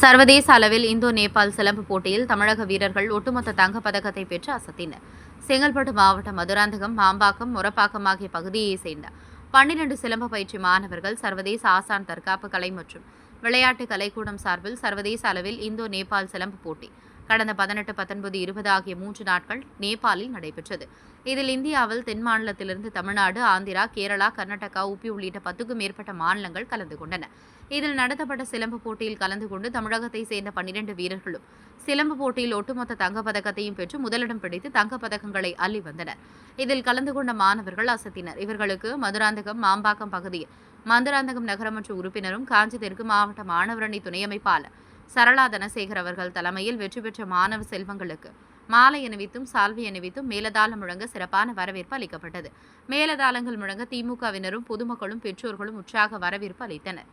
சர்வதேச அளவில் இந்தோ நேபாள் சிலம்பு போட்டியில் தமிழக வீரர்கள் ஒட்டுமொத்த தங்கப்பதக்கத்தை பெற்று அசத்தினர். செங்கல்பட்டு மாவட்டம் மதுராந்தகம் மாம்பாக்கம் முரப்பாக்கம் ஆகிய பகுதியைச் சேர்ந்த பன்னிரண்டு சிலம்ப பயிற்சி மாணவர்கள் சர்வதேச ஆசான் தற்காப்பு கலை மற்றும் விளையாட்டு கலைக்கூடம் சார்பில் சர்வதேச அளவில் இந்தோ நேபாள் சிலம்பு போட்டி கடந்த பதினெட்டு பத்தொன்பது இருபது ஆகிய மூன்று நாட்கள் நேபாளில் நடைபெற்றது. இதில் இந்தியாவில் தென் மாநிலத்திலிருந்து தமிழ்நாடு ஆந்திரா கேரளா கர்நாடகா உபி உள்ளிட்ட பத்துக்கும் மேற்பட்ட மாநிலங்கள் கலந்து கொண்டன. இதில் நடத்தப்பட்ட சிலம்பு போட்டியில் கலந்து கொண்டு தமிழகத்தை சேர்ந்த பன்னிரண்டு வீரர்களும் சிலம்பு போட்டியில் ஒட்டுமொத்த தங்கப்பதக்கத்தையும் பெற்று முதலிடம் பிடித்து தங்கப்பதக்கங்களை அள்ளி வந்தனர். இதில் கலந்து கொண்ட மாணவர்கள் அசத்தினர். இவர்களுக்கு மதுராந்தகம் மாம்பாக்கம் பகுதியில் மதுராந்தகம் நகரமன்ற உறுப்பினரும் காஞ்சி தெற்கு மாவட்ட மாணவரணி துணை அமைப்பாளர் சரளா தனசேகர் அவர்கள் தலைமையில் வெற்றி பெற்ற மாணவ செல்வங்களுக்கு மாலை அணிவித்தும் சால்வி அணிவித்தும் மேலதாளம் முழங்க சிறப்பான வரவேற்பு அளிக்கப்பட்டது. மேலதாளங்கள் முழங்க திமுகவினரும் பொதுமக்களும் பெற்றோர்களும் உற்சாக வரவேற்பு அளித்தனர்.